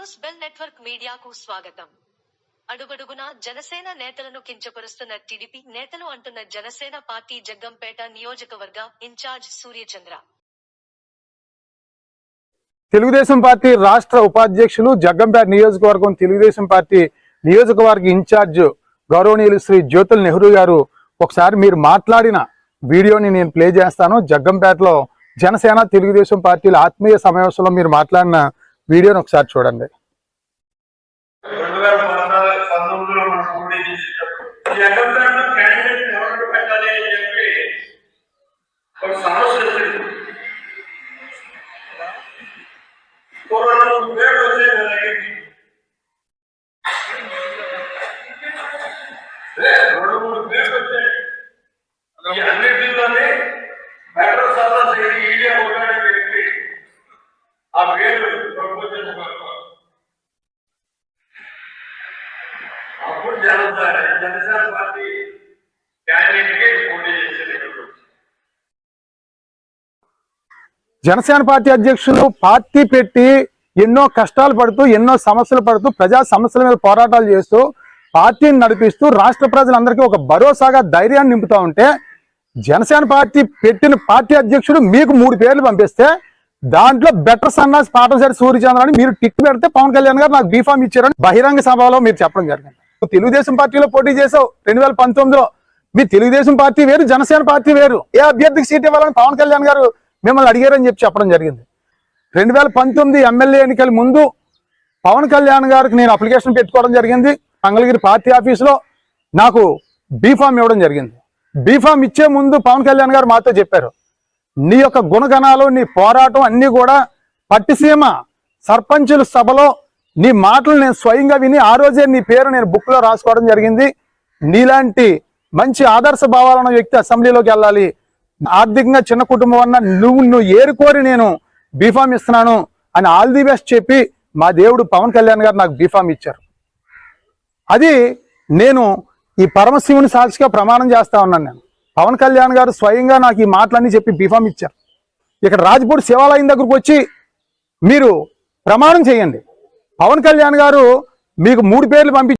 Network మీడియాకు స్వాగతం. అడుగడుగునా జనసేన నేతలను కించపరుస్తున్న టీడీపీ నేతలు అంటున్న జనసేన పార్టీ జగ్గంపేట నియోజకవర్గ ఇన్ఛార్జ్ సూర్యచంద్ర. తెలుగుదేశం పార్టీ రాష్ట్ర ఉపాధ్యక్షులు జగ్గంపేట నియోజకవర్గం తెలుగుదేశం పార్టీ నియోజకవర్గ ఇన్ఛార్జ్ గౌరవనీయులు శ్రీ జ్యోతుల్ నెహ్రూ గారు ఒకసారి మీరు మాట్లాడిన వీడియోని నేను ప్లే చేస్తాను. జగ్గంపేటలో జనసేన తెలుగుదేశం పార్టీల ఆత్మీయ సమావేశంలో మీరు మాట్లాడిన వీడియోని ఒకసారి చూడండి. చేసేటప్పుడు ఈ అడ్డంలో క్యాండిడేట్ ఎవరు పెట్టాలి అని చెప్పి ఒక సమస్య వచ్చింది ఒక రెండు మూడు పేర్లు వచ్చాయి నా దగ్గరికి. లే, రెండు మూడు పేర్లు వచ్చాయి ఈ అన్నింటిలోనే బెటర్ సర్వీస్ ఇది ఈడియా ఒకటి వ్యక్తి ఆ పేరు ప్రపోజల్ జనసేన పార్టీ క్యాండిడేట్ పోటీ జనసేన పార్టీ అధ్యక్షులు పార్టీ పెట్టి ఎన్నో కష్టాలు పడుతూ ఎన్నో సమస్యలు పడుతూ ప్రజా సమస్యల మీద పోరాటాలు చేస్తూ పార్టీని నడిపిస్తూ రాష్ట్ర ప్రజలందరికీ ఒక భరోసాగా ధైర్యాన్ని నింపుతా ఉంటే జనసేన పార్టీ పెట్టిన పార్టీ అధ్యక్షుడు మీకు మూడు పేర్లు పంపిస్తే దాంట్లో బెటర్ సన్నాస్ పాటసారి సూర్యచంద్ర అని మీరు టిక్ పెడితే పవన్ కళ్యాణ్ గారు నాకు బీఫామ్ ఇచ్చారని బహిరంగ సభలో మీరు చెప్పడం జరిగింది. తెలుగుదేశం పార్టీలో పోటీ చేసావు రెండు వేల పంతొమ్మిదిలో. మీ తెలుగుదేశం పార్టీ వేరు జనసేన పార్టీ వేరు. ఏ అభ్యర్థికి సీట్ ఇవ్వాలని పవన్ కళ్యాణ్ గారు మిమ్మల్ని అడిగారని చెప్పి చెప్పడం జరిగింది. రెండు వేల పంతొమ్మిది ఎమ్మెల్యే ఎన్నికల ముందు పవన్ కళ్యాణ్ గారికి నేను అప్లికేషన్ పెట్టుకోవడం జరిగింది. మంగళగిరి పార్టీ ఆఫీసులో నాకు బీఫామ్ ఇవ్వడం జరిగింది. బీఫామ్ ఇచ్చే ముందు పవన్ కళ్యాణ్ గారు మాతో చెప్పారు. నీ యొక్క గుణగణాలు నీ పోరాటం అన్నీ కూడా పట్టిసీమ సర్పంచుల సభలో నీ మాటలు నేను స్వయంగా విని ఆ రోజే నీ పేరు నేను బుక్లో రాసుకోవడం జరిగింది. నీలాంటి మంచి ఆదర్శ భావాలను వ్యక్తి అసెంబ్లీలోకి వెళ్ళాలి. ఆర్థికంగా చిన్న కుటుంబం అన్న నువ్వు నువ్వు ఏరుకోరి నేను బీఫామ్ ఇస్తున్నాను అని ఆల్ ది బెస్ట్ చెప్పి మా దేవుడు పవన్ కళ్యాణ్ గారు నాకు బీఫామ్ ఇచ్చారు. అది నేను ఈ పరమశివుని సాక్షిగా ప్రమాణం చేస్తా ఉన్నాను నేను. పవన్ కళ్యాణ్ గారు స్వయంగా నాకు ఈ మాటలన్నీ చెప్పి బీఫామ్ ఇచ్చారు. ఇక్కడ రాజ్పూట్ శివాలయం దగ్గరకు వచ్చి మీరు ప్రమాణం చేయండి. పవన్ కళ్యాణ్ గారు మీకు మూడు పేర్లు పంపి